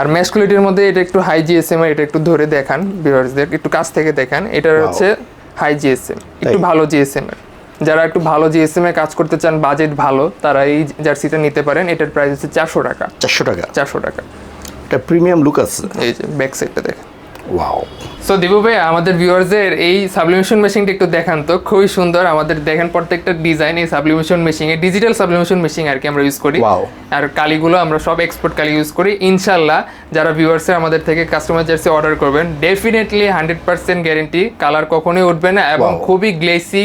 আর mash কোয়ালিটির মধ্যে এটা একটু হাই জিএসএম এটা একটু ধরে দেখান ভিউয়ার্সদের একটু কাছ থেকে দেখান এটা হচ্ছে হাই জিএসএম একটু? ভালো জিএসএম এর। যারা একটু ভালো জিএসএম এ কাজ করতে চান বাজেট ভালো তারা এই জার্সিটা নিতে পারেন এটার প্রাইস হচ্ছে চারশো টাকা। চারশো টাকা? চারশো টাকা। এটা প্রিমিয়াম লুক আছে। এই যে ব্যাক সাইডটা দেখেন। ওয়াও সো দিবু ভাই আমাদের ভিউয়ার্সদের এই সাবলিমেশন মেশিনটা একটু দেখান তো। খুবই সুন্দর আমাদের দেখেন প্রত্যেকটা ডিজাইন এই sublimation machine digital sublimation machine আর কি আমরা ইউজ করি। আর কালিগুলো আমরা সব এক্সপোর্ট কালি ইউজ করি। ইনশাল্লাহ যারা ভিউয়ার্সে আমাদের থেকে কাস্টমার জার্সি অর্ডার করবেন definitely hundred percent guarantee colour কখনোই উঠবে না এবং খুবই গ্লেসি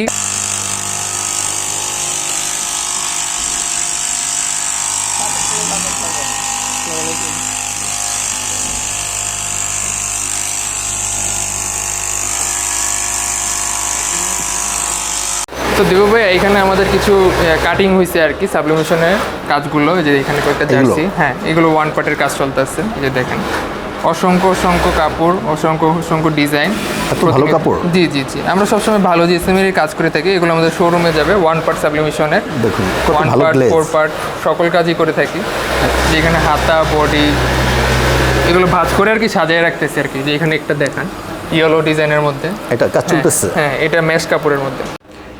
তো দেবু ভাই এখানে আমাদের কিছু কাটিং হয়েছে আর কি সাবলিমেশনের কাজগুলো যে এখানে কয়েকটা? জার্সি। হ্যাঁ এগুলো ওয়ান পার্টের কাজ চলতেছে যে দেখেন। অসংখ্য অসংখ্য কাপড় অসংখ্য অসংখ্য ডিজাইন ভালো কাপড়? জি জি জি। আমরা সবসময় ভালো জিএসএমের কাজ করে থাকি এগুলো আমাদের শোরুমে যাবে ওয়ান পার্ট সাবলিমেশনের দেখুন ওয়ান পার্ট ফোর পার্ট সকল কাজই করে থাকি। যেখানে হাতা বডি এগুলো ভাঁজ করে আর কি সাজিয়ে রাখতেছি আর কি। যে এখানে একটা দেখান ইয়েলো ডিজাইনের মধ্যে। এটা কাজ হ্যাঁ, চলতেছে? হ্যাঁ এটা মেশ কাপড়ের মধ্যে।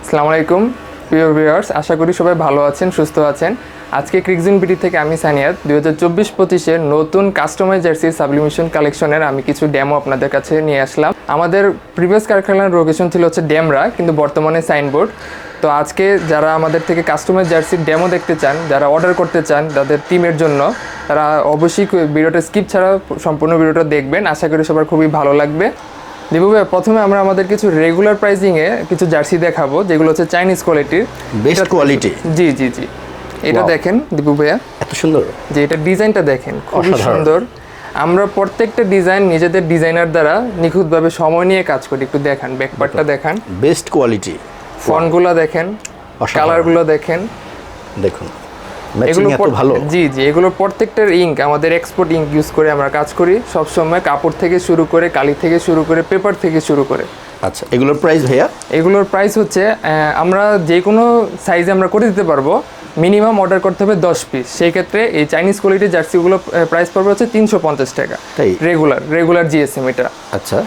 আসসালামু আলাইকুম, প্রিয় ভিউয়ার্স আশা করি সবাই ভালো আছেন, সুস্থ আছেন। আজকে ক্রিকজিন বিটি থেকে আমি সানিয়াত। দুই হাজার চব্বিশ পঁচিশের নতুন কাস্টমাইজ জার্সি সাবলিমেশন কালেকশনের আমি কিছু ডেমো আপনাদের কাছে নিয়ে আসলাম। আমাদের প্রিভিয়াস কারখানার লোকেশন ছিল হচ্ছে ড্যামরা কিন্তু বর্তমানে সাইনবোর্ড তো আজকে যারা আমাদের থেকে কাস্টমাইজ জার্সির ডেমো দেখতে চান, যারা অর্ডার করতে চান তাদের টিমের জন্য, তারা অবশ্যই ভিডিওটা স্কিপ ছাড়া সম্পূর্ণ ভিডিওটা দেখবেন। আশা করি সবার খুবই ভালো লাগবে। দীপু ভাই প্রথমে আমরা আমাদের কিছু রেগুলার প্রাইসিংয়ে কিছু জার্সি দেখাবো যেগুলো হচ্ছে চাইনিজ কোয়ালিটির বেস্ট কোয়ালিটি জি জি জি। এটা দেখেন দীপু ভাইয়া। এত সুন্দর? যে এটা ডিজাইনটা দেখেন খুবই সুন্দর। আমরা প্রত্যেকটা ডিজাইন নিজেদের ডিজাইনার দ্বারা নিখুঁতভাবে সময় নিয়ে কাজ করি। একটু দেখান ব্যাকপার্টটা দেখান। বেস্ট কোয়ালিটি ফন্টগুলো দেখেন। কালারগুলো দেখেন। দেখুন। এগুলো ভালো। জি জি এগুলো প্রত্যেকটার ইঙ্ক আমাদের এক্সপোর্ট ইঙ্ক ইউজ করে আমরা কাজ করি। সবসময় কাপড় থেকে শুরু করে কালি থেকে শুরু করে পেপার থেকে শুরু করে। আচ্ছা এগুলোর প্রাইস ভাইয়া? এগুলোর প্রাইস হচ্ছে আমরা যে কোনো সাইজে আমরা করে দিতে পারব মিনিমাম অর্ডার করতে হবে দশ পিস সেই ক্ষেত্রে এই চাইনিজ কোয়ালিটির জার্সিগুলো প্রাইস পড়বে হচ্ছে তিনশো পঞ্চাশ টাকা? রেগুলার রেগুলার জিএসএম এটা। আচ্ছা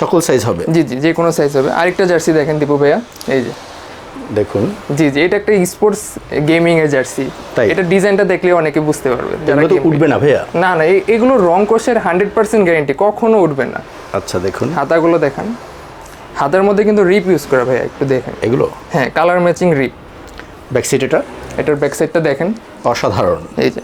সকল সাইজ হবে? জি জি যে কোনো সাইজ হবে। আরেকটা জার্সি দেখেন দীপু ভাইয়া এই যে। দেখুন। জি জি এটা একটা স্পোর্টস গেমিং এর জার্সি তাই? এটা ডিজাইনটা দেখলে অনেকে বুঝতে পারবে। যারা তো উঠবে না ভাইয়া। না না এগুলো রং কোষের 100% গ্যারান্টি কখনো উঠবে না। আচ্ছা দেখুন। হাতাগুলো দেখান। হাতের মধ্যে কিন্তু রিপ ইউজ করা ভাইয়া একটু দেখেন। এগুলো? হ্যাঁ কালার ম্যাচিং রিপ ব্যাক সাইড এটা? এটার ব্যাক সাইডটা দেখেন। অসাধারণ। এই যে।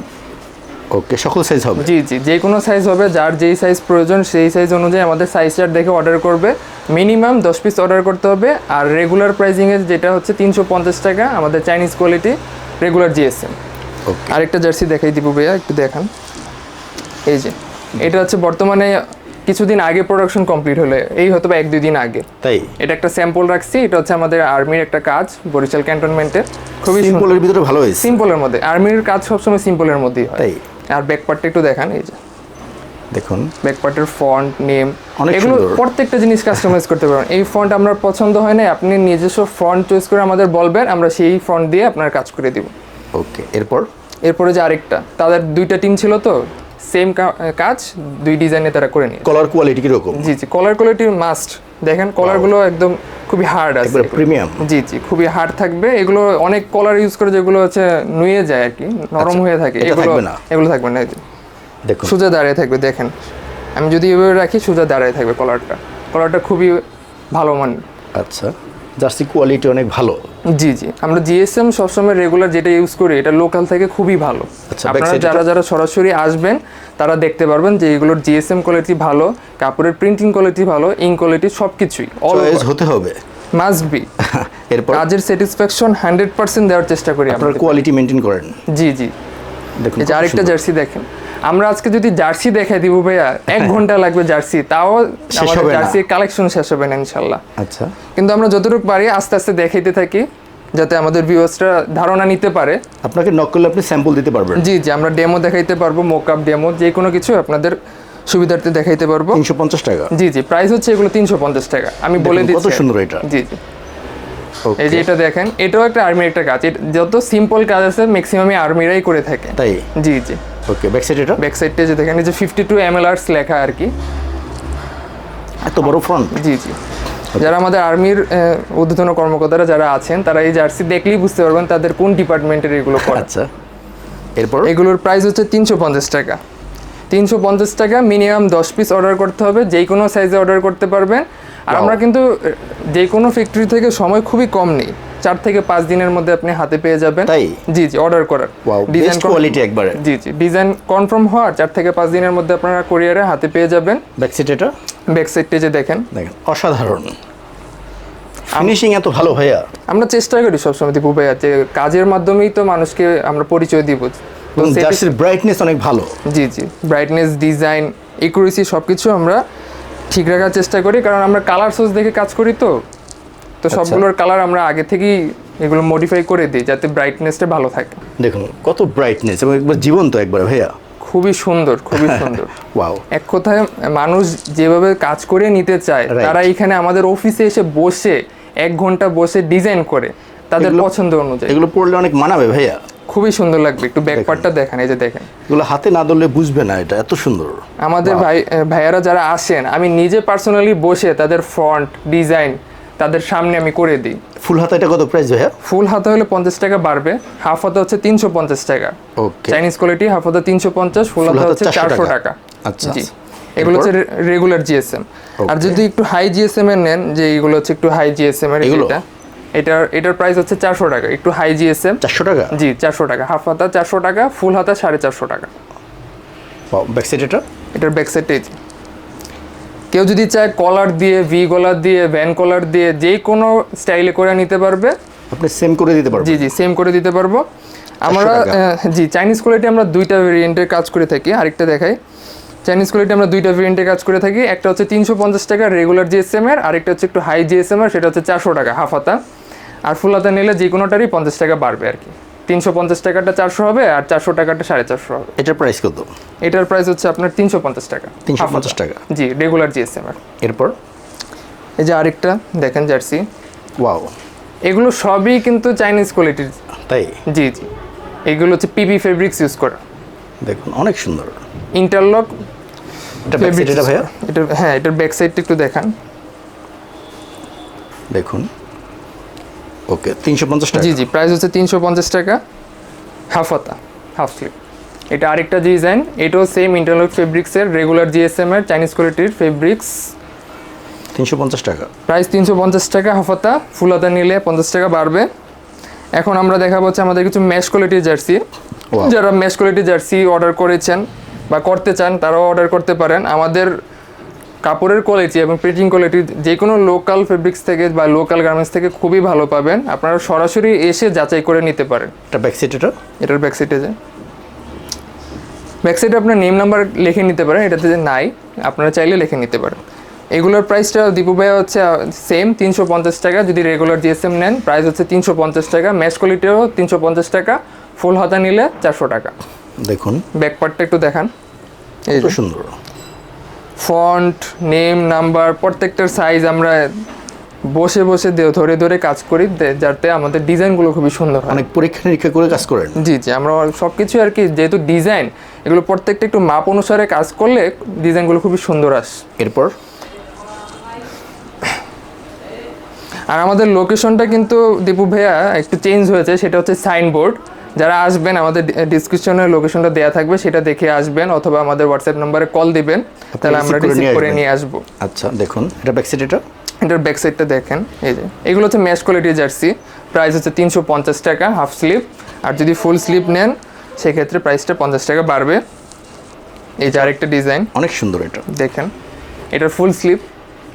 ওকে সকল সাইজ হবে। জি জি যে কোনো সাইজ হবে যার যেই সাইজ প্রয়োজন সেই সাইজ অনুযায়ী আমাদের সাইজ চার্ট দেখে অর্ডার করবে। মিনিমাম দশ পিস অর্ডার করতে হবে আর রেগুলার প্রাইসিংয়ে যেটা হচ্ছে তিনশো পঞ্চাশ টাকা আমাদের Chinese quality regular GSM okay আরেকটা জার্সি দেখাই দিব ভাইয়া একটু দেখান। এই যে এটা হচ্ছে বর্তমানে কিছুদিন আগে প্রোডাকশন কমপ্লিট হলে এই হয়তো বা এক দুই দিন আগে। তাই? এটা একটা স্যাম্পল রাখছি এটা হচ্ছে আমাদের আর্মির একটা কাজ বরিশাল ক্যান্টনমেন্টের খুবই সিম্পলের ভিতরে ভালো হয়েছে। সিম্পলের মধ্যে আর্মির কাজ সবসময় সিম্পলের মধ্যেই হয়। তাই? আর ব্যাক পার্টটা একটু দেখান এই যে। দেখুন। ব্যাক পার্টের ফন্ট নেম এগুলো প্রত্যেকটা জিনিস কাস্টমাইজ করতে পারবেন। এই ফন্ট আমরা পছন্দ হয় না আপনি নিজস্ব ফন্ট চয়েস করে আমাদের বলবেন আমরা সেই ফন্ট দিয়ে আপনার কাজ করে দিব। ওকে এরপর? এরপরে যে আরেকটা তাদের দুইটা টিম ছিল তো সেম কাজ দুই ডিজাইনে তারা করে নিয়ে। কলার কোয়ালিটি কীরকম? জি জি কলার কোয়ালিটি মাস্ট দেখেন কলারগুলো একদম খুবই হার্ড আছে। প্রিমিয়াম জি জি খুবই হার্ড থাকবে। এগুলো অনেক কলার ইউজ করে যেগুলো হচ্ছে নুয়ে যায় আর কি নরম আচ্ছা, হয়ে থাকে। এগুলো থাকবে না? এগুলো থাকবে না দেখুন। সোজা দাঁড়িয়ে থাকবে দেখেন। আমি যদি এভাবে রাখি সোজা দাঁড়িয়ে থাকবে কলারটা কলারটা খুবই ভালো মান আচ্ছা। জার্সি কোয়ালিটি অনেক ভালো। জি জি। আমরা জিএসএম সবসময় রেগুলার যেটা ইউজ করি এটা লোকাল থেকে খুবই ভালো। আচ্ছা, আপনারা যারা যারা সরাসরি আসবেন তারা দেখতে পারবেন যে এগুলোর জিএসএম কোয়ালিটি ভালো কাপড়ের প্রিন্টিং কোয়ালিটি ভালো ইং কোয়ালিটি সব কিছুই অল চয়েস হতে হবে। মাস্ট বি এরপর? কাজের স্যাটিসফ্যাকশন হান্ড্রেড পার্সেন্ট দেওয়ার চেষ্টা করি আপনার কোয়ালিটি মেনটেন করেন। জি জি। দেখুন আরেকটা জার্সি দেখেন। আমরা আজকে যদি জার্সি দেখাই দিব ভাইয়া এক ঘণ্টা লাগবে জার্সি তাও আমাদের। জার্সির কালেকশন শেষ হবে না ইনশাল্লাহ। আচ্ছা। কিন্তু আমরা যতটুকু পারি আস্তে আস্তে দেখাইতে থাকি যাতে আমাদের ভিউয়ার্সরা ধারণা নিতে পারে। আপনাকে নক করলে আপনি স্যাম্পল দিতে পারবেন। জি জি আমরা ডেমো দেখাইতে পারব মোকআপ ডেমো যে কোনো কিছু আপনাদের সুবিধার্থে দেখাইতে পারব। তিনশো পঞ্চাশ টাকা। জি জি প্রাইস হচ্ছে এগুলো তিনশো পঞ্চাশ টাকা। আমি বলে দেখুন, কত দিচ্ছি। সুন্দর এটা। জি জি. এই যে এটা দেখেন এটাও একটা আর্মির একটা কাজ। যত সিম্পল কাজ আছে ম্যাক্সিমামই আর্মিরাই করে থাকে। তাই? জি জি। ওকে ব্যাক সাইড এটা? ব্যাক সাইডটা যে দেখেন এই যে ফিফটি টু এম লেখা আর কি। এত বড় ফ্রন্ট জি জি। যারা আমাদের আর্মির ঊর্ধ্বতন কর্মকর্তারা যারা আছেন তারা এই জার্সি দেখলেই বুঝতে পারবেন তাদের কোন ডিপার্টমেন্টের এগুলো আচ্ছা। এরপর? এগুলোর প্রাইস হচ্ছে তিনশো পঞ্চাশ টাকা। তিনশো পঞ্চাশ টাকা মিনিমাম দশ পিস অর্ডার করতে হবে যেই কোনো সাইজে অর্ডার করতে পারবেন। আর আমরা কিন্তু যে কোনো ফ্যাক্টরি থেকে সময় খুবই কম নেই। চার থেকে পাঁচ দিনের মধ্যে আপনি হাতে পেয়ে যাবেন। তাই? জি জি অর্ডার করার। Con- quality একবারে। জি জি ডিজাইন কনফার্ম হওয়ার চার থেকে পাঁচ দিনের মধ্যে আপনারা কোরিয়ারে হাতে পেয়ে যাবেন। ব্যাক সাইড এটা? ব্যাক সাইডটা যে দেখেন। দেখেন অসাধারণ। ফিনিশিং এত ভালো ভাইয়া। আমরা চেষ্টা করি সবসময় দীপু ভাইয়া যে কাজের মাধ্যমেই তো মানুষকে আমরা পরিচয় দিব। এবং জার্সির ব্রাইটনেস অনেক ভালো। জি জি। ব্রাইটনেস ডিজাইন একুরেসি সব কিছু আমরা ঠিক রাখার চেষ্টা করি। কারণ আমরা কালার সোর্স দেখে কাজ করি তো। তো সবগুলোর কালার আমরা আগে থেকেই এগুলো মডিফাই করে দিই যাতে ব্রাইটনেসটা ভালো থাকে। দেখুন কত ব্রাইটনেস এবং একবার জীবন্ত একবার ভাইয়া। খুবই সুন্দর খুবই সুন্দর। ওয়াও এক কথায় মানুষ যেভাবে কাজ করে নিতে চায় তারা এখানে আমাদের অফিসে এসে বসে এক ঘণ্টা বসে ডিজাইন করে তাদের পছন্দ অনুযায়ী। এগুলো পড়লে অনেক মানাবে ভাইয়া। খুবই সুন্দর লাগবে একটু ব্যাক পার্টটা দেখেন এই যে দেখেন। এগুলো হাতে না ধরলে বুঝবে না এটা এত সুন্দর। আমাদের ভাই ভাইয়ারা যারা আসেন আমি নিজে পার্সোনালি বসে তাদের ফ্রন্ট ডিজাইন তাদের সামনে আমি করে দিই। ফুল হাতা এটা কত প্রাইস ভাইয়া? ফুল হাতা হলে পঞ্চাশ টাকা বাড়বে হাফ হাতা হচ্ছে তিনশো পঞ্চাশ টাকা। ওকে চাইনিজ কোয়ালিটি হাফ হাতা তিনশো পঞ্চাশ ফুল হাতা হচ্ছে 400 চারশো টাকা। আচ্ছা, জি। আচ্ছা। এগুলো হচ্ছে রেগুলার জিএসএম আর যদি একটু হাই জিএসএম এর নেন যে এগুলো হচ্ছে একটু হাই জিএসএম এর? এটা এটার এটার প্রাইস হচ্ছে চারশো টাকা একটু হাই জিএসএম চারশো টাকা? জি চারশো টাকা। হাফ হাতা চারশো টাকা ফুল হাতা সাড়ে চারশো টাকা। ব্যাক সাইড এটা? এটার ব্যাক সাইডটাই কেউ যদি চায় কলার দিয়ে ভি কলার দিয়ে ভ্যান কলার দিয়ে যে কোনো স্টাইলে করে নিতে পারবে। আপনি সেম করে দিতে পারবেন? জি জি সেম করে দিতে পারব। আমরা জি চাইনিজ কোয়ালিটি আমরা দুইটা ভেরিয়েন্টের কাজ করে থাকি। আরেকটা দেখাই। চাইনিজ কোয়ালিটি আমরা দুইটা ভেরিয়েন্টে কাজ করে থাকি। একটা হচ্ছে তিনশো পঞ্চাশ টাকা রেগুলার জিএসএম এর আরেকটা হচ্ছে একটু হাই জিএসএম এর সেটা হচ্ছে চারশো টাকা হাফ হাতা। আর ফুল হাতা নিলে যে কোনোটারই পঞ্চাশ টাকা বাড়বে আর কি। তিনশো পঞ্চাশ টাকাটা চারশো হবে আর চারশো টাকাটা সাড়ে চারশো হবে। এটার প্রাইস কত? এটার প্রাইস হচ্ছে আপনার তিনশো পঞ্চাশ টাকা। তিনশো পঞ্চাশ টাকা। জি রেগুলার জিএসএম এর। এরপর? এই যে আরেকটা দেখেন জার্সি। ওয়াও এগুলো সবই কিন্তু চাইনিজ কোয়ালিটির তাই? জি জি। এগুলো হচ্ছে পিপি ফেব্রিক্স ইউজ করা। দেখুন অনেক সুন্দর। ইন্টারলক এটা ভাইয়া? এটা হ্যাঁ এটার ব্যাক সাইডটা একটু দেখান। দেখুন। ওকে তিনশো পঞ্চাশ টাকা। জি জি প্রাইস হচ্ছে তিনশো পঞ্চাশ টাকা। হাফ হাতা হাফ স্লিপ এটা আরেকটা ডিজাইন এটাও সেম ইন্টারলক ফেব্রিক্সের রেগুলার জিএসএম এর চাইনিজ কোয়ালিটির ফেব্রিক্স তিনশো পঞ্চাশ টাকা। প্রাইস তিনশো পঞ্চাশ টাকা হাফ হাতা ফুল হাতা নিলে পঞ্চাশ টাকা বাড়বে। এখন আমরা দেখাবো হচ্ছে আমাদের কিছু ম্যাশ কোয়ালিটির জার্সি যারা ম্যাশ কোয়ালিটির জার্সি অর্ডার করেছেন বা করতে চান তারাও অর্ডার করতে পারেন। আমাদের কাপড়ের কোয়ালিটি এবং প্রিন্টিং কোয়ালিটি যে কোনো লোকাল ফেব্রিক্স থেকে বা লোকাল গার্মেন্টস থেকে খুবই ভালো পাবেন। আপনারা সরাসরি এসে যাচাই করে নিতে পারেন। এটা ব্যাক সাইড এটা এটার ব্যাক সাইডে যে। ব্যাক সাইডে আপনার নেম নাম্বার লিখে নিতে পারেন এটাতে যে নাই আপনারা চাইলে লিখে নিতে পারেন। এগুলোর প্রাইসটা দীপু ভাইয়া হচ্ছে সেম তিনশো পঞ্চাশ টাকা। যদি রেগুলার জিএসএম নেন প্রাইস হচ্ছে তিনশো পঞ্চাশ টাকা। ম্যাশ কোয়ালিটিও তিনশো পঞ্চাশ টাকা। ফুল হাতা নিলে চারশো টাকা। দেখুন। ব্যাক পার্টটা একটু দেখান। এই সুন্দর। ফন্ট নেম নাম্বার প্রত্যেকটার সাইজ আমরা বসে বসে ধরে ধরে কাজ করি যাতে আমাদের ডিজাইনগুলো খুবই সুন্দর হয়। অনেক পরীক্ষা নিরীক্ষা করে কাজ করেন। জি জি আমরা সব কিছু আর কি যেহেতু ডিজাইন এগুলো প্রত্যেকটা একটু মাপ অনুসারে কাজ করলে ডিজাইনগুলো খুবই সুন্দর আস এরপর? আর আমাদের লোকেশনটা কিন্তু দীপু ভাইয়া একটু চেঞ্জ হয়েছে সেটা হচ্ছে সাইনবোর্ড যারা আসবেন আমাদের ডিসক্রিপশনে লোকেশনটা দেওয়া থাকবে সেটা দেখে আসবেন অথবা আমাদের হোয়াটসঅ্যাপ নম্বরে কল দিবেন তাহলে আমরা রিসিভ করে নিয়ে আসব। আচ্ছা দেখুন এটা ব্যাক সাইড এটা? এটার ব্যাক সাইডটা দেখেন এই যে। এগুলো হচ্ছে ম্যাশ কোয়ালিটির জার্সি প্রাইস হচ্ছে তিনশো পঞ্চাশ টাকা হাফ স্লিপ আর যদি ফুল স্লিপ নেন সেক্ষেত্রে প্রাইসটা পঞ্চাশ টাকা বাড়বে। এই যে আরেকটা ডিজাইন অনেক সুন্দর এটা। দেখেন এটার ফুল স্লিপ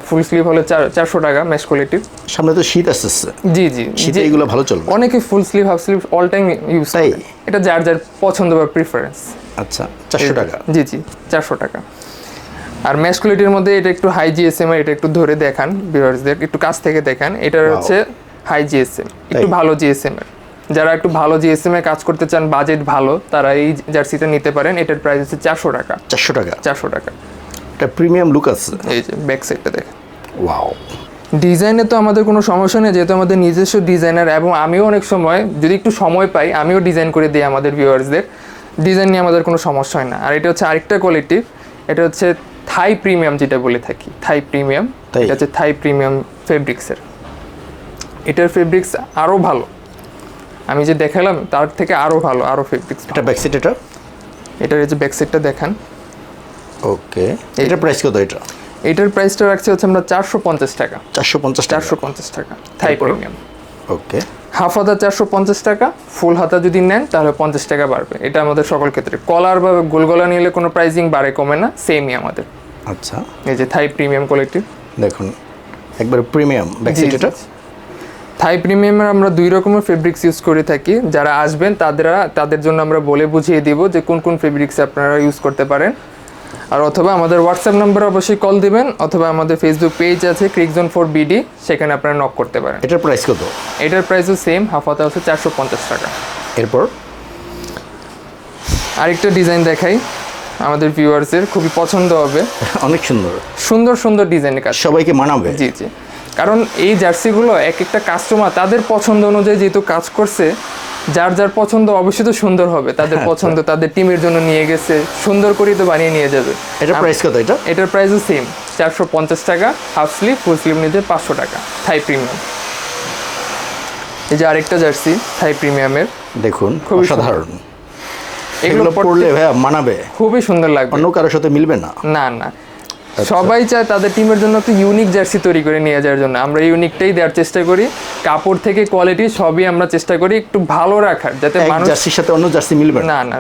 ফুল স্লিপ হলো চার চারশো টাকা ম্যাশ কোয়ালিটির সামনে তো শীত আসতেছে। জি জি শীতে এগুলো ভালো চলবে। অনেকে full sleeve half sleeve all time use তাই? এটা যার যার পছন্দ বা প্রিফারেন্স আচ্ছা চারশো টাকা। জি জি চারশো টাকা। আর ম্যাশ কোয়ালিটির মধ্যে এটা একটু হাই জিএসএম এটা একটু ধরে দেখান ভিউয়ার্সদের একটু কাছ থেকে দেখান। এটা হচ্ছে হাই জিএসএম একটু? ভালো জিএসএম এর। যারা একটু ভালো জিএসএম এ কাজ করতে চান বাজেট ভালো তারা এই জার্সিটা নিতে পারেন। এটার প্রাইস হচ্ছে চারশো টাকা। চারশো টাকা। চারশো টাকা। এটা প্রিমিয়াম লুক আছে। এই যে ব্যাক সাইডটা দেখেন। ওয়াও ডিজাইনে তো আমাদের কোনো সমস্যা নেই যেহেতু আমাদের নিজস্ব ডিজাইনার এবং আমিও অনেক সময় যদি একটু সময় পাই আমিও ডিজাইন করে দিই আমাদের ভিউয়ার্সদের ডিজাইন নিয়ে আমাদের কোনো সমস্যা হয় না। আর এটা হচ্ছে আরেকটা কোয়ালিটি এটা হচ্ছে থাই প্রিমিয়াম যেটা বলে থাকি। থাই প্রিমিয়াম তাই? এটা হচ্ছে থাই প্রিমিয়াম ফেব্রিক্সের এটার ফেব্রিক্স আরও ভালো। আমি যে দেখালাম তার থেকে আরও ভালো আরও ফেব্রিক্স এটা ব্যাক সাইড এটা? এটার এই যে ব্যাক সাইডটা দেখান। ওকে এটা প্রাইস কত এটা? এটার প্রাইসটা রাখছি হচ্ছে আমরা চারশো পঞ্চাশ টাকা। চারশো পঞ্চাশ চারশো পঞ্চাশ টাকা। থাই? প্রিমিয়াম ওকে হাফ হাতা চারশো পঞ্চাশ টাকা ফুল হাতা যদি নেন তাহলে পঞ্চাশ টাকা বাড়বে। এটা আমাদের সকল ক্ষেত্রে। কলার বা গোলগলা নিলে কোনো প্রাইসিং বাড়ে কমে না সেমই আমাদের। আচ্ছা। এই যে থাই প্রিমিয়াম কোয়ালিটি দেখুন একবার প্রিমিয়াম ব্যাক এটা? থাই প্রিমিয়ামের আমরা দুই রকমের ফেব্রিক্স ইউজ করে থাকি। যারা আসবেন তাদের তাদের জন্য আমরা বলে বুঝিয়ে দিব যে কোন কোন ফেব্রিক্স আপনারা ইউজ করতে পারেন। আর অথবা আমাদের হোয়াটসঅ্যাপ নাম্বারে অবশ্যই কল দিবেন অথবা আমাদের ফেসবুক পেজ আছে ক্রিকজন ফর বিডি সেখানে আপনারা নক করতে পারেন। এটার প্রাইস কত? এটার প্রাইসও সেম হাফ হাতা হচ্ছে চারশো পঞ্চাশ টাকা। এরপর? আরেকটা ডিজাইন দেখাই আমাদের ভিউয়ার্সের খুবই পছন্দ হবে। অনেক সুন্দর। সুন্দর সুন্দর ডিজাইনের কাজ। সবাইকে মানাবে। জি জি। কারণ এই জার্সিগুলো এক একটা কাস্টমার তাদের পছন্দ অনুযায়ী যেহেতু কাজ করছে যার যার পছন্দ অবশ্যই তো সুন্দর হবে। তাদের হ্যাঁ, পছন্দ তাদের টিমের জন্য নিয়ে গেছে সুন্দর করেই তো বানিয়ে নিয়ে যাবে। এটা প্রাইস কত এটা? এটার প্রাইসও সেম চারশো পঞ্চাশ টাকা হাফ স্লিভ ফুল স্লিভ নিতে পাঁচশো টাকা থাই প্রিমিয়াম এই যে আরেকটা জার্সি থাই প্রিমিয়ামের দেখুন খুবই সাধারণ এগুলো পড়লে ভাইয়া মানাবে। খুবই সুন্দর লাগবে। অন্য কারোর সাথে মিলবে না? না না। সবাই চায় তাদের টিমের জন্য একটা ইউনিক জার্সি তৈরি করে নিয়ে যাওয়ার জন্য। আমরা ইউনিকটাই দেওয়ার চেষ্টা করি। কাপড় থেকে কোয়ালিটি সবই আমরা চেষ্টা করি একটু ভালো রাখার যাতে মানুষ জার্সির সাথে অন্য জার্সি মিলবে না। না না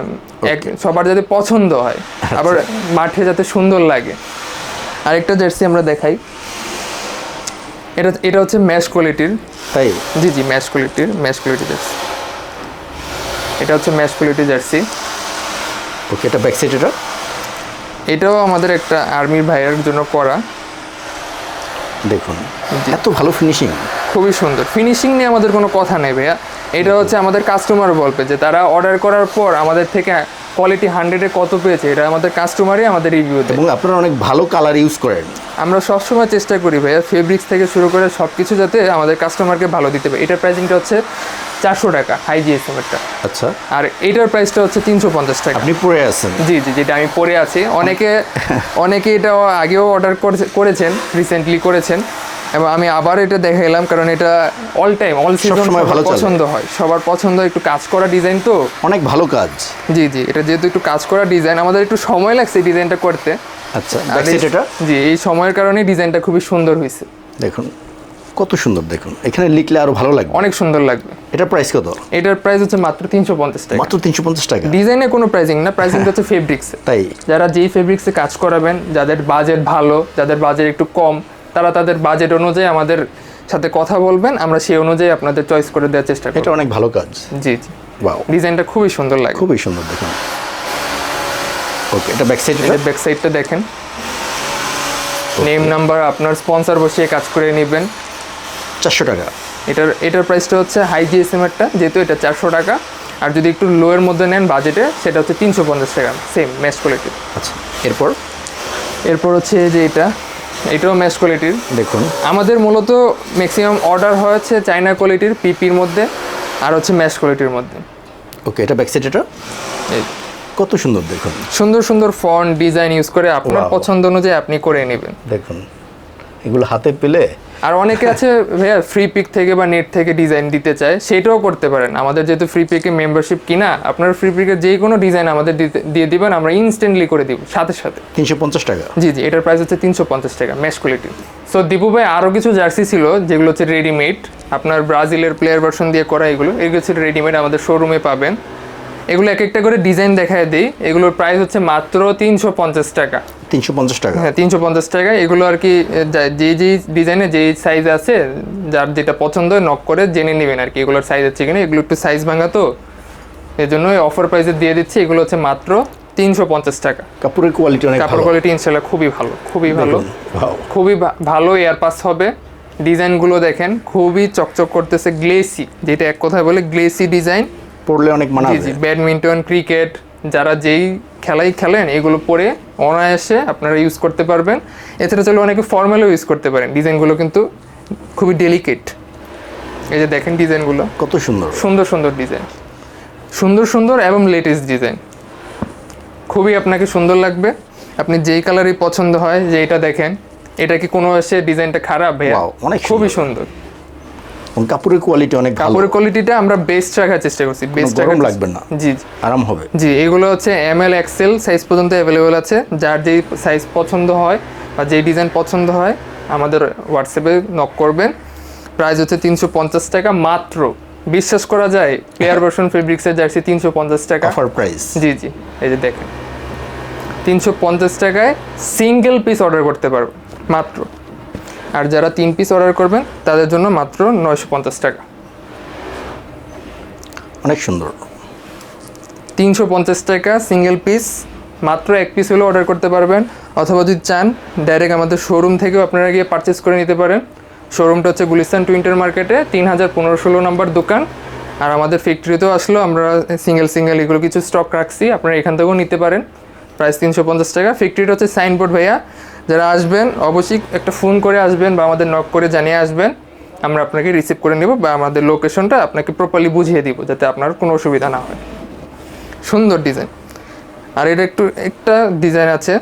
এক সবার যাতে পছন্দ হয় আবার মাঠে যাতে সুন্দর লাগে। আরেকটা জার্সি আমরা দেখাই। এটা এটা হচ্ছে ম্যাশ কোয়ালিটির তাই? জি জি ম্যাশ কোয়ালিটির ম্যাশ কোয়ালিটি জার্সি এটা হচ্ছে ম্যাশ কোয়ালিটি জার্সি ওকে এটা ব্যাক সাইড এটা এটাও আমাদের একটা আর্মির ভাইয়ের জন্য করা। দেখুন এত ভালো ফিনিশিং খুবই সুন্দর। ফিনিশিং নিয়ে আমাদের কোনো কথা নেই ভাইয়া। এটা হচ্ছে আমাদের কাস্টমার বলবে যে তারা অর্ডার করার পর আমাদের থেকে কোয়ালিটি হান্ড্রেডে কত পেয়েছে এটা আমাদের কাস্টমারই আমাদের রিভিউ দেয়। এবং আপনারা অনেক ভালো কালার ইউজ করেন। আমরা সবসময় চেষ্টা করি ভাইয়া ফেব্রিক্স থেকে শুরু করে সব কিছু যাতে আমাদের কাস্টমারকে ভালো দিতে পারে। এটার প্রাইসিংটা হচ্ছে চারশো টাকা হাই জিএসএমেরটা আচ্ছা। আর এটার প্রাইসটা হচ্ছে তিনশো পঞ্চাশ টাকা। আপনি পরে আছেন। জি জি যেটা আমি পরে আছি। অনেকে অনেকে এটা আগেও অর্ডার করেছেন রিসেন্টলি করেছেন। এবং আমি আবার এটা দেখাইলাম কারণ এটা অল টাইম অল সিজন ভালো পছন্দ হয়। সবার পছন্দ একটু কাজ করা ডিজাইন তো। অনেক ভালো কাজ। জি জি এটা যেহেতু একটু কাজ করা ডিজাইন আমাদের একটু সময় লাগছে ডিজাইনটা করতে। আচ্ছা এটা? জি এই সময়ের কারণে ডিজাইনটা খুবই সুন্দর হয়েছে। দেখুন কত সুন্দর দেখুন। এখানে লিখলে আরও ভালো লাগবে। অনেক সুন্দর লাগবে। এটা প্রাইস কত? এটার প্রাইস হচ্ছে মাত্র তিনশো পঞ্চাশ টাকা। মাত্র তিনশো পঞ্চাশ টাকা? ডিজাইনে কোনো প্রাইসিং না প্রাইসিং হচ্ছে ফেব্রিক্সে তাই? যারা যেই ফেব্রিক্সে কাজ করাবেন যাদের বাজেট ভালো যাদের বাজেট একটু কম তারা তাদের বাজেট অনুযায়ী আমাদের সাথে কথা বলবেন আমরা সেই অনুযায়ী আপনাদের চয়েস করে দেওয়ার চেষ্টা করব। এটা অনেক ভালো কাজ। জি জি। ওয়াও ডিজাইনটা খুবই সুন্দর লাগে। খুবই সুন্দর দেখুন। ওকে এটা ব্যাক সাইড এটার ব্যাক সাইডটা দেখেন নেম নাম্বার আপনার স্পন্সর বসিয়ে কাজ করে নেবেন। চারশো টাকা। এটার এটার প্রাইসটা হচ্ছে হাই জিএসএমেরটা যেহেতু এটা চারশো টাকা। আর যদি একটু লোয়ের মধ্যে নেন বাজেটে সেটা হচ্ছে তিনশো পঞ্চাশ টাকা সেম ম্যাচ কোয়ালিটি আচ্ছা এরপর? এরপর হচ্ছে যে এটা এটাও ম্যাচ কোয়ালিটির দেখুন। আমাদের মূলত ম্যাক্সিমাম অর্ডার হয়েছে চায়না কোয়ালিটির পিপির মধ্যে আর হচ্ছে ম্যাশ কোয়ালিটির মধ্যে। ওকে এটা ব্যাক সাইড এটা? কত সুন্দর দেখুন। সুন্দর সুন্দর ফন্ট ডিজাইন ইউজ করে আপনার পছন্দ অনুযায়ী আপনি করে নেবেন। দেখুন এগুলো হাতে পেলে আর অনেকে আছে ভাইয়া ফ্রি পিক থেকে বা নেট থেকে ডিজাইন দিতে চায় সেটাও করতে পারেন। আমাদের যেহেতু ফ্রি পিকে মেম্বারশিপ কিনা আপনার ফ্রি পিকের যে কোনো ডিজাইন আমাদের দিয়ে দিবেন আমরা ইনস্ট্যান্টলি করে দিব সাথে সাথে। তিনশো পঞ্চাশ টাকা। জি জি এটার প্রাইস হচ্ছে তিনশো পঞ্চাশ টাকা ম্যাশ কোয়ালিটি সো দীপু ভাই আরও কিছু জার্সি ছিল যেগুলো হচ্ছে রেডিমেড আপনার ব্রাজিলের প্লেয়ার ভার্সন দিয়ে করা এগুলো এগুলো হচ্ছে রেডিমেড আমাদের শোরুমে পাবেন। এগুলো এক একটা করে ডিজাইন দেখায় দিই। এগুলোর প্রাইস হচ্ছে মাত্র তিনশো পঞ্চাশ টাকা। তিনশো পঞ্চাশ টাকা। হ্যাঁ তিনশো পঞ্চাশ টাকা। এগুলো আর কি যা- যে ডিজাইনে যে সাইজ আছে যার যেটা পছন্দ নক করে জেনে নেবেন আর কি। এগুলোর সাইজ আছে কিনা এগুলো একটু সাইজ ভাঙা তো। এই জন্য অফার প্রাইসে দিয়ে দিচ্ছি এগুলো হচ্ছে মাত্র তিনশো পঞ্চাশ টাকা। কাপড়ের কোয়ালিটি অনেক কাপড় কোয়ালিটি ইনশাল্লাহ খুবই ভালো খুবই ভালো। খুবই ভালো এয়ার পাস হবে। ডিজাইনগুলো দেখেন খুবই চকচক করতেছে গ্লেসি যেটা এক কথায় বলে গ্লেসি ডিজাইন পরলে অনেক জি ব্যাডমিন্টন ক্রিকেট যারা যেই খেলাই খেলেন এগুলো পরে অনায়াসে আপনারা ইউজ করতে পারবেন। এছাড়া চলে অনেকে ফর্মালও ইউজ করতে পারেন। ডিজাইনগুলো কিন্তু খুবই ডেলিকেট এই যে দেখেন ডিজাইনগুলো কত সুন্দর। সুন্দর সুন্দর ডিজাইন সুন্দর সুন্দর এবং লেটেস্ট ডিজাইন খুবই আপনাকে সুন্দর লাগবে। আপনি যেই কালারই পছন্দ হয় যে এটা দেখেন এটা কি কোনো এসে ডিজাইনটা খারাপ ভাইয়া? অনেক খুবই সুন্দর। এবং কাপড়ের কোয়ালিটি অনেক কাপড়ের কোয়ালিটিটা আমরা বেস্ট রাখার চেষ্টা করছি বেস্ট গরম লাগবে না। জি আরাম হবে। জি এগুলো হচ্ছে এম এল এক্সেল সাইজ পর্যন্ত অ্যাভেলেবেল আছে। যার যেই সাইজ পছন্দ হয় বা যেই ডিজাইন পছন্দ হয় আমাদের হোয়াটসঅ্যাপে নক করবেন। প্রাইস হচ্ছে তিনশো পঞ্চাশ টাকা মাত্র। বিশ্বাস করা যায় প্লেয়ার ভার্সন ফেব্রিক্সের জার্সি তিনশো পঞ্চাশ টাকা। অফার প্রাইস জি জি এই যে দেখেন। তিনশো পঞ্চাশ টাকায় সিঙ্গেল পিস অর্ডার করতে পারব মাত্র। আর যারা তিন পিস অর্ডার করবেন তাদের জন্য মাত্র নয়শো পঞ্চাশ টাকা। অনেক সুন্দর। তিনশো পঞ্চাশ টাকা সিঙ্গেল পিস মাত্র এক পিস হলেও অর্ডার করতে পারবেন। অথবা যদি চান ডাইরেক্ট আমাদের শোরুম থেকেও আপনারা গিয়ে পারচেস করে নিতে পারেন। শোরুমটা হচ্ছে গুলিস্তান টুইন্টার মার্কেটে তিন হাজার পনেরো ষোলো নম্বর দোকান। আর আমাদের ফ্যাক্টরিতেও আসলো আমরা সিঙ্গেল সিঙ্গেল এগুলো কিছু স্টক রাখছি আপনারা এখান থেকেও নিতে পারেন। প্রাইস তিনশো পঞ্চাশ টাকা। ফ্যাক্টরিটা হচ্ছে সাইনবোর্ড ভাইয়া। যারা আসবেন, অবশ্যই একটা ফোন করে আসবেন বা আমাদের নক করে জানিয়ে আসবেন। আমরা আপনাকে রিসিভ করে নেব বা আমাদের লোকেশনটা আপনাকে প্রপারলি বুঝিয়ে দিব যাতে আপনার কোনো অসুবিধা না হয়। সুন্দর ডিজাইন আর এটা একটু, একটা ডিজাইন আছে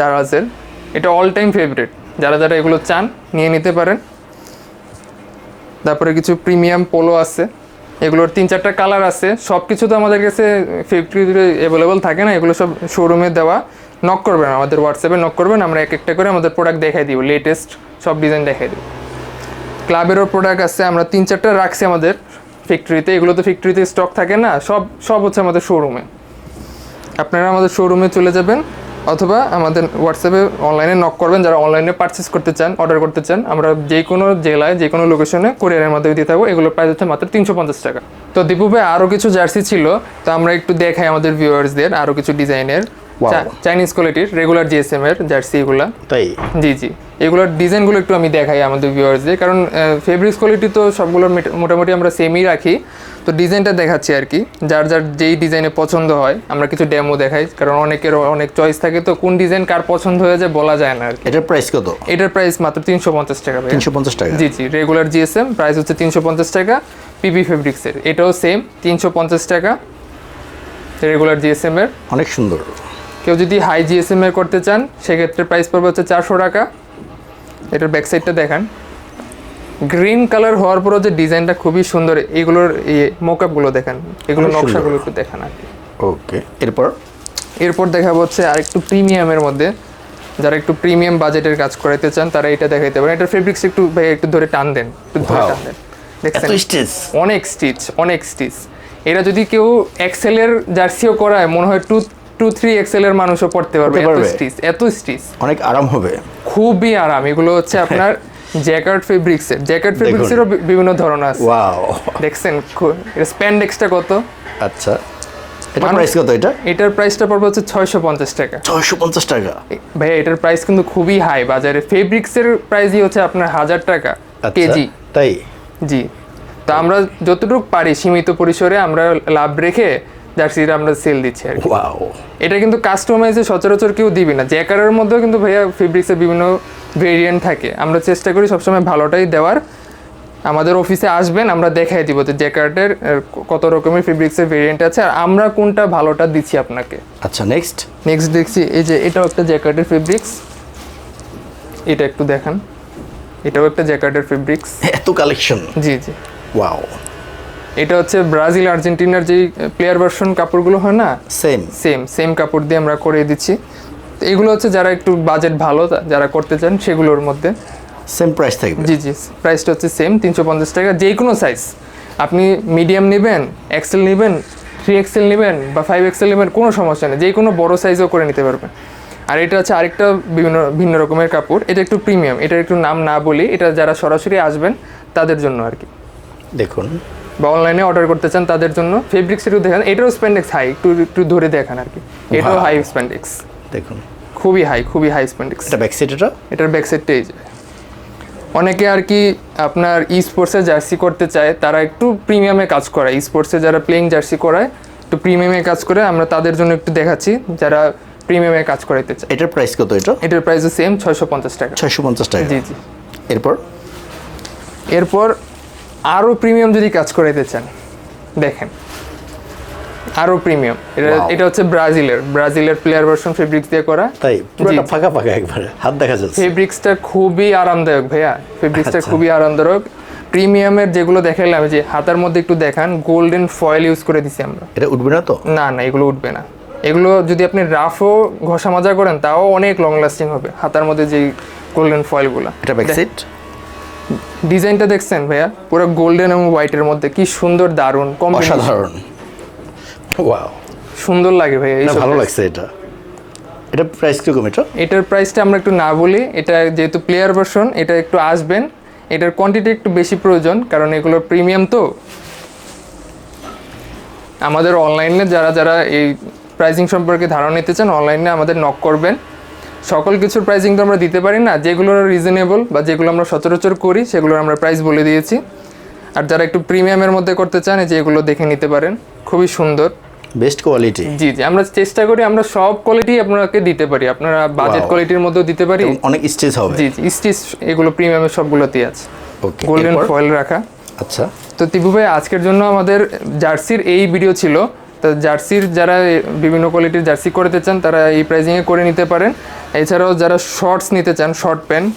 দারাজের। এটা অল টাইম ফেভারিট যারা যারা এগুলো চান, নিয়ে নিতে পারেন। তারপরে কিছু প্রিমিয়াম পোলো আছে। এগুলোর তিন চারটা কালার আছে। সব কিছু তো আমাদের কাছে ফ্যাক্টরিতে অ্যাভেলেবল থাকে না। এগুলো সব শোরুমে দেওয়া। নক করবেন, আমাদের হোয়াটসঅ্যাপে নক করবেন, আমরা এক একটা করে আমাদের প্রোডাক্ট দেখাই দিব লেটেস্ট সব ডিজাইন দেখাই দিব। ক্লাবেরও প্রোডাক্ট আছে, আমরা তিন চারটা রাখছি আমাদের ফ্যাক্টরিতে এগুলো তো ফ্যাক্টরিতে স্টক থাকে না, সব সব হচ্ছে আমাদের শোরুমে আপনারা আমাদের শোরুমে চলে যাবেন, অথবা আমাদের হোয়াটসঅ্যাপে অনলাইনে নক করবেন, যারা অনলাইনে পারচেস করতে চান অর্ডার করতে চান, আমরা যে কোনো জেলায়, যে কোনো লোকেশনে কোরিয়ারের মাধ্যমে দিয়ে থাকব, এগুলোর প্রাইস হচ্ছে মাত্র তিনশো পঞ্চাশ টাকা। তো দীপু ভাই আরও কিছু জার্সি ছিল, তো আমরা একটু দেখাই আমাদের ভিউয়ার্সদের আরও কিছু ডিজাইনের. চাইনিজ কোয়ালিটির রেগুলার জিএসএম এর জার্সি এগুলা। তাই? জি জি। এগুলোর ডিজাইনগুলো একটু আমি দেখাই আমাদের ভিউয়ার্সদের কারণ ফেব্রিক্স কোয়ালিটি তো সবগুলো মোটামুটি আমরা সেমই রাখি। তো ডিজাইনটা দেখাচ্ছি আর কি। যার যার যেই ডিজাইনে পছন্দ হয় আমরা কিছু ডেমো দেখাই। কারণ অনেকের অনেক চয়েস থাকে তো কোন ডিজাইন কার পছন্দ হয়ে যায় বলা যায় না আর এটার প্রাইস কত? এটার প্রাইস মাত্র তিনশো পঞ্চাশ টাকা তিনশো পঞ্চাশ টাকা। জি জি। রেগুলার জিএসএম প্রাইস হচ্ছে তিনশো পঞ্চাশ টাকা। পিপি ফেব্রিক্সের এটাও সেম তিনশো পঞ্চাশ টাকা। রেগুলার জিএসএম এর। অনেক সুন্দর। কেউ যদি হাই জিএসএম এর করতে চান সেক্ষেত্রে প্রাইস পড়বে হচ্ছে চারশো টাকা। এটার ব্যাক সাইডটা দেখান। গ্রিন কালার হওয়ার পরও যে ডিজাইনটা খুবই সুন্দর এগুলোর ইয়ে মোকআপগুলো দেখান। এগুলো নকশাগুলো একটু দেখান আর ওকে এরপর? এরপর দেখাবো হচ্ছে আরেকটু প্রিমিয়ামের মধ্যে। যারা একটু প্রিমিয়াম বাজেটের কাজ করাইতে চান তারা এটা দেখাইতে পারেন। এটার ফেব্রিক্স একটু ভাই একটু ধরে টান দেন একটু ধরে টান দেন। দেখছেন? অনেক স্টিচ অনেক স্টিচ এরা যদি কেউ এক্সেলের জার্সিও করায় মনে হয় টু টু থ্রি এক্সেলের মানুষও পড়তে পারবে এত স্টিচ এত স্টিচ অনেক আরাম হবে। খুবই আরাম। এগুলো হচ্ছে আপনার জ্যাকার্ড ফেব্রিক্সের জ্যাকার্ড ফেব্রিক্সেরও বিভিন্ন ধরনের আছে। ওয়াও দেখছেন স্প্যান্ডেক্সটা কত? আচ্ছা। এটা প্রাইস কত এটা? এটার প্রাইসটা পড়বে হচ্ছে টাকা। এটার প্রাইস কিন্তু খুবই হাই বাজারে ফেব্রিক্সের প্রাইসই হচ্ছে আপনার টাকা আচ্ছা কেজি। তাই? জি। তো আমরা যতটুকু পারি সীমিত পরিসরে আমরা লাভ রেখে জার্সিটা আমরা সেল দিচ্ছি আর। ওয়াও এটা কিন্তু কাস্টমাইজে সচরাচর কেউ দিবে না। জ্যাকারের মধ্যেও কিন্তু ভাইয়া ফেব্রিক্সের বিভিন্ন ভেরিয়েন্ট থাকে। আমরা চেষ্টা করি সবসময় ভালোটাই দেওয়ার। আমাদের অফিসে আসবেন আমরা দেখাই দিব যে জ্যাকার্টের কত রকমের ফেব্রিক্সের ভেরিয়েন্ট আছে আর আমরা কোনটা ভালোটা দিচ্ছি আপনাকে। আচ্ছা নেক্সট নেক্সট দেখছি এই যে এটাও একটা জ্যাকার্টের ফেব্রিক্স এটা একটু দেখান। এটাও একটা জ্যাকার্টের ফেব্রিক্স এত কালেকশন জি জি। ওয়াও এটা হচ্ছে ব্রাজিল আর্জেন্টিনার যেই প্লেয়ার ভার্সন কাপড়গুলো হয় না? সেম সেম সেম কাপড় দিয়ে আমরা করে দিচ্ছি। তো এগুলো হচ্ছে যারা একটু বাজেট ভালো যারা করতে চান সেগুলোর মধ্যে। সেম প্রাইস থাকবে। জি জি প্রাইসটা হচ্ছে সেম তিনশো পঞ্চাশ টাকা। যে কোনো সাইজ আপনি মিডিয়াম নেবেন এক্সেল নেবেন থ্রি এক্সেল নেবেন বা ফাইভ এক্সেল নেবেন কোনো সমস্যা নেই। যে কোনো বড় সাইজও করে নিতে পারবেন। আর এটা হচ্ছে আরেকটা বিভিন্ন ভিন্ন রকমের কাপড়। এটা একটু প্রিমিয়াম এটার একটু নাম না বলি এটা যারা সরাসরি আসবেন তাদের জন্য আর কি। দেখুন বা অনলাইনে অর্ডার করতে চান তাদের জন্য ফেব্রিক্স একটু দেখান এটাও স্প্যান্ডেক্স হাই একটু একটু ধরে দেখান আর কি। এটাও হাই স্প্যান্ডেক্স দেখুন। খুবই হাই খুবই হাই স্প্যান্ডেক্স এটা ব্যাক সাইড এটা? এটার ব্যাক সাইডটা এই অনেকে আর কি আপনার ই স্পোর্টসে জার্সি করতে চায় তারা একটু প্রিমিয়ামে কাজ করায়। ই স্পোর্টসে যারা প্লেইং জার্সি করায় একটু প্রিমিয়ামে কাজ করে আমরা তাদের জন্য একটু দেখাচ্ছি যারা প্রিমিয়ামে কাজ করাইতে চায়। এটার প্রাইস কত এটা? এটার প্রাইসও সেম ছয়শো পঞ্চাশ টাকা। ছয়শো পঞ্চাশ টাকা। জি জি। এরপর? এরপর আরও প্রিমিয়াম যদি কাজ করাইতে চান দেখেন। আরও প্রিমিয়াম। এটা এটা হচ্ছে ব্রাজিলের। ব্রাজিলের প্লেয়ার ভার্সন ফেব্রিক্স দিয়ে করা। তাই? পুরোটা। ফাঁকা ফাঁকা একবারে। হাত দেখা যাচ্ছে। ফেব্রিক্সটা খুবই আরামদায়ক ভাইয়া। ফেব্রিক্সটা আচ্ছা। খুবই আরামদায়ক। প্রিমিয়ামের যেগুলো দেখাইলাম যে হাতার মধ্যে একটু দেখান গোল্ডেন ফয়েল ইউজ করে দিছি আমরা। এটা উঠবে না তো? না না এগুলো উঠবে না। এগুলো যদি আপনি রাফও ঘষা মাজা করেন তাও অনেক লং লাস্টিং হবে। হাতার মধ্যে যে গোল্ডেন ফয়েলগুলো এটা ব্যাক সাইড ডিজাইনটা দেখছেন ভাইয়া? পুরো গোল্ডেন এবং হোয়াইটের মধ্যে। কি সুন্দর দারুণ কম্বিনেশন অসাধারণ। ওয়াও সুন্দর লাগে ভাইয়া এই ভালো লাগছে এটা। এটা প্রাইস কীরকম এটা? এটার প্রাইসটা আমরা একটু না বলি। এটা যেহেতু প্লেয়ার ভার্সন এটা একটু আসবেন। এটার কোয়ান্টিটি একটু বেশি প্রয়োজন কারণ এগুলো প্রিমিয়াম তো। আমাদের অনলাইনে যারা যারা এই প্রাইজিং সম্পর্কে ধারণা নিতে চান অনলাইনে আমাদের নক করবেন। সকল কিছুর প্রাইসিং তো আমরা দিতে পারি না যেগুলো রিজনেবল বা যেগুলো আমরা সচরাচর করি সেগুলোর আমরা প্রাইস বলে দিয়েছি। আর যারা একটু প্রিমিয়ামের মধ্যে করতে চান যে এগুলো দেখে নিতে পারেন খুবই সুন্দর। বেস্ট কোয়ালিটি জি জি আমরা চেষ্টা করি আমরা সব কোয়ালিটি আপনাকে দিতে পারি আপনারা বাজেট কোয়ালিটির মধ্যেও দিতে পারি। অনেক স্টেজ হবে। জি জি স্টিচ এগুলো প্রিমিয়ামের সবগুলোতেই আছে। ওকে গোল্ডেন ফয়েল রাখা। আচ্ছা। তো তিপু ভাই আজকের জন্য আমাদের জার্সির এই ভিডিও ছিল। তো জার্সির যারা বিভিন্ন কোয়ালিটির জার্সি করতে চান তারা এই প্রাইজিংয়ে করে নিতে পারেন। এছাড়াও যারা শর্টস নিতে চান শর্ট প্যান্ট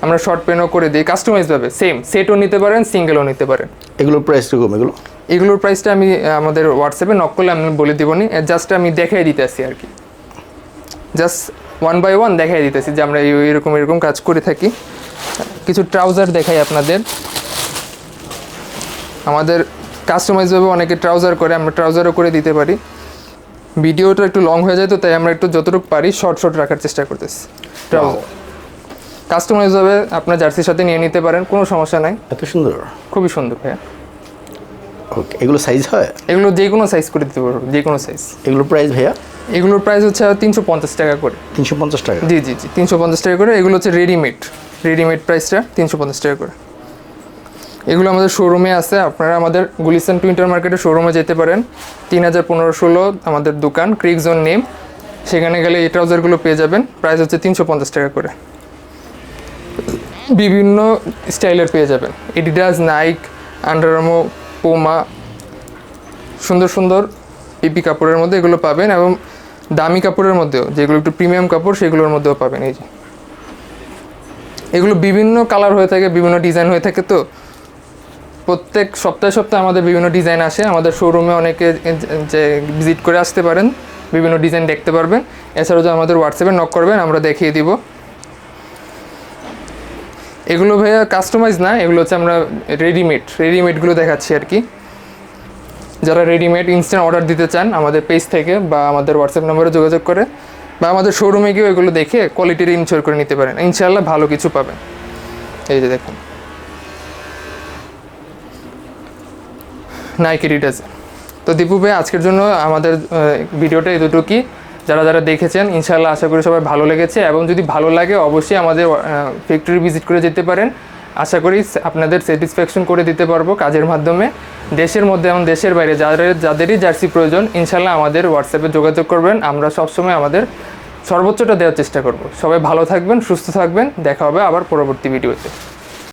আমরা শর্ট প্যান্টও করে দিই। কাস্টমাইজভাবে সেম সেটও নিতে পারেন সিঙ্গেলও নিতে পারেন। এগুলোর প্রাইস কীরকম এগুলো? এগুলোর প্রাইসটা আমি আমাদের হোয়াটসঅ্যাপে নক করলে আমি বলে দিবনি জাস্ট আমি দেখাই দিতেছি আর কি। জাস্ট ওয়ান বাই ওয়ান দেখাই দিতেছি যে আমরা এই- এরকম এরকম কাজ করে থাকি। কিছু ট্রাউজার দেখাই আপনাদের। আমাদের কাস্টমাইজভাবে অনেকে ট্রাউজার করে আমরা ট্রাউজারও করে দিতে পারি। ভিডিওটা একটু লং হয়ে যায় তো তাই আমরা একটু যতটুকু পারি শর্ট শর্ট রাখার চেষ্টা করতেছি। ট্রাউজার কাস্টমাইজভাবে আপনার জার্সির সাথে নিয়ে নিতে পারেন কোনো সমস্যা নাই। এত সুন্দর। খুবই সুন্দর ভাইয়া। ওকে এগুলো সাইজ হয়? এগুলো যে কোনো সাইজ করে দিতে পারব যে কোনো সাইজ এগুলোর প্রাইস ভাইয়া? এগুলোর প্রাইস হচ্ছে তিনশো পঞ্চাশ টাকা করে। তিনশো পঞ্চাশ টাকা? জি জি জি তিনশো পঞ্চাশ টাকা করে। এগুলো হচ্ছে রেডিমেড রেডিমেড প্রাইসটা তিনশো পঞ্চাশ টাকা করে। এগুলো আমাদের শোরুমে আছে। আপনারা আমাদের গুলিস্তান টুইন্টার মার্কেটের শোরুমে যেতে পারেন। তিন হাজার পনেরো ষোলো আমাদের দোকান ক্রিক জোন নেম সেখানে গেলে এই ট্রাউজারগুলো পেয়ে যাবেন। প্রাইস হচ্ছে তিনশো পঞ্চাশ টাকা করে। বিভিন্ন স্টাইলের পেয়ে যাবেন। এডিডাস নাইক আন্ডারমো পোমা সুন্দর সুন্দর পিপি কাপড়ের মধ্যে এগুলো পাবেন এবং দামি কাপড়ের মধ্যেও, যেগুলো একটু প্রিমিয়াম কাপড়, সেগুলোর মধ্যেও পাবেন। এই যে। এগুলো বিভিন্ন কালার হয়ে থাকে, বিভিন্ন ডিজাইন হয়ে থাকে তো। প্রত্যেক সপ্তাহে সপ্তাহে আমাদের বিভিন্ন ডিজাইন আসে। আমাদের শোরুমে অনেকে যে ভিজিট করে আসতে পারেন, বিভিন্ন ডিজাইন দেখতে পারবেন। এছাড়াও যে আমাদের হোয়াটসঅ্যাপে নক করবেন, আমরা দেখিয়ে দিব। এগুলো ভাইয়া কাস্টমাইজ না, এগুলো হচ্ছে আমরা রেডিমেড রেডিমেডগুলো দেখাচ্ছি আর কি। যারা রেডিমেড ইনস্ট্যান্ট অর্ডার দিতে চান, আমাদের পেজ থেকে বা আমাদের হোয়াটসঅ্যাপ নম্বরে যোগাযোগ করে বা আমাদের শোরুমে গিয়েও এগুলো দেখে কোয়ালিটির ইনশোর করে নিতে পারেন। ইনশাআল্লাহ ভালো কিছু পাবেন। এই যে দেখুন। নাইকি রিডাস তো দীপু ভাই, আজকের জন্য আমাদের ভিডিওটা এতটুকুই যারা যারা দেখেছেন, ইনশাআল্লাহ আশা করি সবাই ভালো লেগেছে। এবং যদি ভালো লাগে, অবশ্যই আমাদের ফ্যাক্টরি ভিজিট করে যেতে পারেন। আশা করি আপনাদের স্যাটিসফ্যাকশন করে দিতে পারব কাজের মাধ্যমে। দেশের মধ্যে এবং দেশের বাইরে যাদের, যাদেরই জার্সি প্রয়োজন, ইনশাআল্লাহ আমাদের হোয়াটসঅ্যাপে যোগাযোগ করবেন। আমরা সবসময় আমাদের সর্বোচ্চটা দেওয়ার চেষ্টা করব। সবাই ভালো থাকবেন, সুস্থ থাকবেন। দেখা হবে আবার পরবর্তী ভিডিওতে